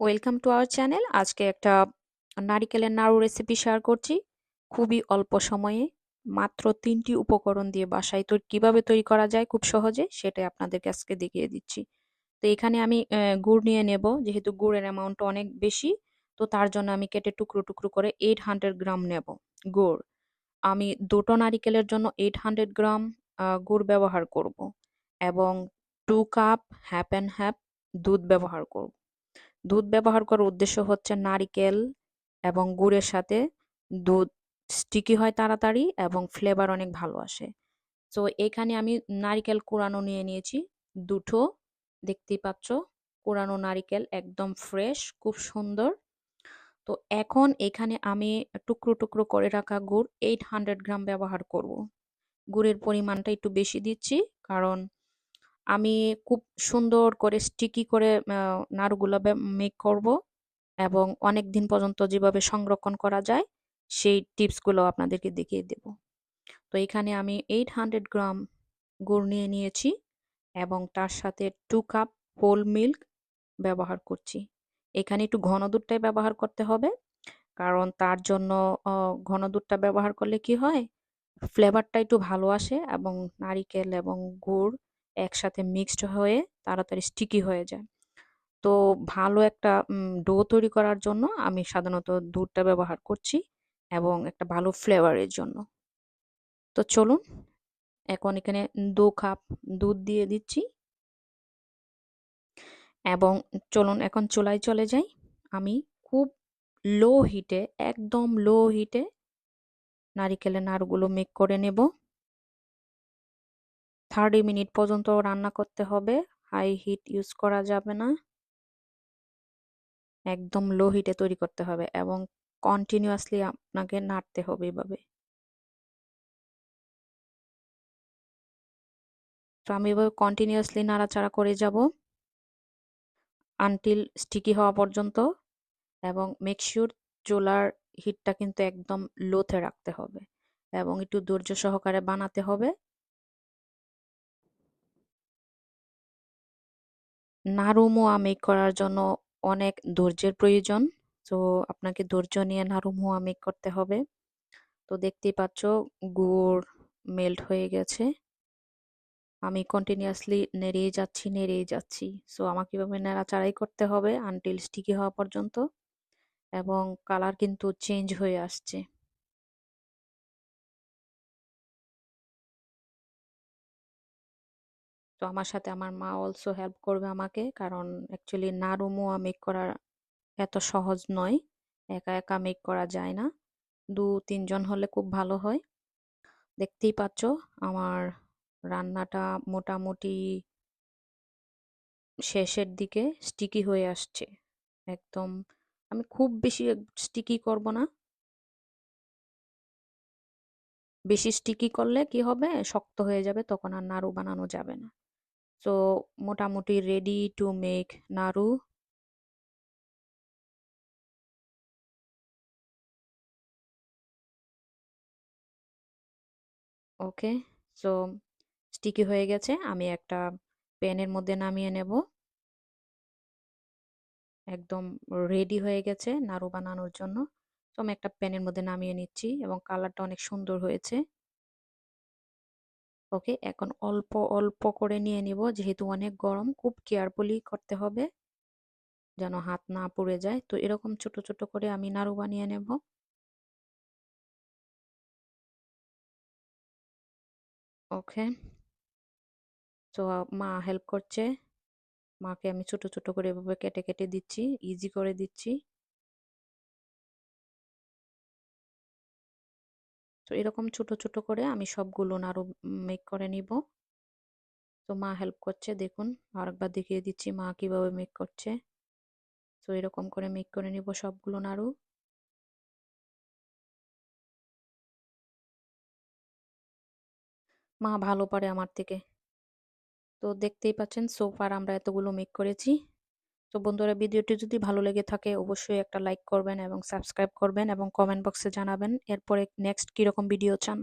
Welcome to our channel আজকে একটা নারিকেলের নাড়ু রেসিপি শেয়ার করছি। খুবই অল্প সময়ে, মাত্র তিনটি উপকরণ দিয়ে বাসায় তো, কীভাবে তৈরি করা যায় খুব সহজে সেটাই আপনাদেরকে আজকে দেখিয়ে দিচ্ছি। তো এখানে আমি গুড় নিয়ে নেব, যেহেতু গুড়ের অ্যামাউন্ট অনেক বেশি, তো তার জন্য আমি কেটে টুকরো টুকরো করে এইট হান্ড্রেড গ্রাম নেব গুড়। আমি দুটো নারিকেলের জন্য এইট হান্ড্রেড গ্রাম গুড় ব্যবহার করব এবং two cup half and half দুধ ব্যবহার করব। দুধ ব্যবহার করার উদ্দেশ্য হচ্ছে নারিকেল এবং গুড়ের সাথে দুধ স্টিকি হয় তাড়াতাড়ি এবং ফ্লেভার অনেক ভালো আসে। তো এখানে আমি নারিকেল কোরানো নিয়ে নিয়েছি। দুটো, দেখতেই পাচ্ছ, কোরানো নারিকেল একদম ফ্রেশ খুব সুন্দর। তো এখন এখানে আমি টুকরো টুকরো করে রাখা গুড় এইট হান্ড্রেড গ্রাম ব্যবহার করব। গুড়ের পরিমাণটা একটু বেশি দিচ্ছি, কারণ আমি খুব সুন্দর করে স্টিকি করে নাড়ুগুলো মেক করব এবং অনেক দিন পর্যন্ত যেভাবে সংরক্ষণ করা যায়, সেই টিপসগুলো আপনাদেরকে দেখিয়ে দেব। তো এখানে আমি এইট হান্ড্রেড গ্রাম গুড় নিয়ে নিয়েছি এবং তার সাথে টু কাপ হোল মিল্ক ব্যবহার করছি। এখানে একটু ঘন দুধটাই ব্যবহার করতে হবে, কারণ তার জন্য ঘন দুধটা ব্যবহার করলে কি হয়? ফ্লেভারটা একটু ভালো আসে এবং নারিকেল এবং গুড় একসাথে মিক্সড হয়ে তাড়াতাড়ি স্টিকি হয়ে যায়। তো ভালো একটা ডো তৈরি করার জন্য আমি সাধারণত দুধটা ব্যবহার করছি এবং একটা ভালো ফ্লেভারের জন্য। তো চলুন, এখন এখানে দু কাপ দুধ দিয়ে দিচ্ছি। এবং চলুন, এখন চুলায় চলে যাই। আমি খুব লো হিটে একদম লো হিটে নারিকেলের নাড়গুলো মেক করে নেব। থার্টি মিনিট পর্যন্ত রান্না করতে হবে। হাই হিট ইউজ করা যাবে না। একদম লো হিটে তৈরি করতে হবে এবং কন্টিনিউয়াসলি আপনাকে নাড়তে হবে এভাবে। তো আমি এভাবে কন্টিনিউয়াসলি নাড়াচাড়া করে যাব আনটিল স্টিকি হওয়া পর্যন্ত এবং মেকশিওর চোলার হিটটা কিন্তু একদম লোতে রাখতে হবে এবং একটু ধৈর্য সহকারে বানাতে হবে। নাড়ু মোয়া মেক করার জন্য অনেক ধৈর্যের প্রয়োজন। তো আপনাকে ধৈর্য নিয়ে নাড়ু মোয়া মেক করতে হবে। তো দেখতেই পাচ্ছ, গুড় মেল্ট হয়ে গেছে। আমি কন্টিনিউয়াসলি নেড়েই যাচ্ছি নেড়েই যাচ্ছি। সো আমাকে এভাবে নাড়াচাড়াই করতে হবে আনটিল স্টিকি হওয়া পর্যন্ত। এবং কালার কিন্তু চেঞ্জ হয়ে আসছে। তো আমার সাথে আমার মা অলসো হেল্প করবে আমাকে। কারণ অ্যাকচুয়ালি নাড়ু মোয়া মেক করা এত সহজ নয়। একা একা মেক করা যায় না। দু তিনজন হলে খুব ভালো হয়। দেখতেই পাচ্ছ, আমার রান্নাটা মোটামুটি শেষের দিকে স্টিকি হয়ে আসছে। একদম, আমি খুব বেশি স্টিকি করব না। বেশি স্টিকি করলে কি হবে? শক্ত হয়ে যাবে, তখন আর নাড়ু বানানো যাবে না। সো মোটামুটি রেডি টু মেক নাড়ু ওকে সো স্টিকি হয়ে গেছে, আমি একটা প্যানের মধ্যে নামিয়ে নেব। একদম রেডি হয়ে গেছে, নাড়ু বানানোর জন্য। তো আমি একটা প্যানের মধ্যে নামিয়ে নিচ্ছি এবং কালারটা অনেক সুন্দর হয়েছে। ওকে, এখন অল্প অল্প করে নিয়ে নিব। যেহেতু অনেক গরম, খুব কেয়ারফুলি করতে হবে যেন হাত না পুড়ে যায়। তো এরকম ছোট ছোট করে আমি নাড়ু বানিয়ে নেব। ওকে, তো মা হেল্প করছে। মাকে আমি ছোট ছোট করে এভাবে কেটে কেটে দিচ্ছি ইজি করে দিচ্ছি। তো এরকম ছোট ছোট করে আমি সবগুলো নাড়ু মেক করে নিব। তো মা হেল্প করছে, দেখুন, আরেকবার দেখিয়ে দিচ্ছি মা কীভাবে মেক করছে। তো এরকম করে মেক করে নিব সবগুলো নাড়ু মা ভালো পারে আমার থেকে। তো দেখতেই পাচ্ছেন সোফার আমরা এতগুলো মেক করেছি। তো বন্ধুরা ভিডিওটি যদি ভালো লেগে থাকে অবশ্যই একটা লাইক করবেন এবং সাবস্ক্রাইব করবেন এবং কমেন্ট বক্সে জানাবেন। এরপরে নেক্সট কীরকম ভিডিও চান?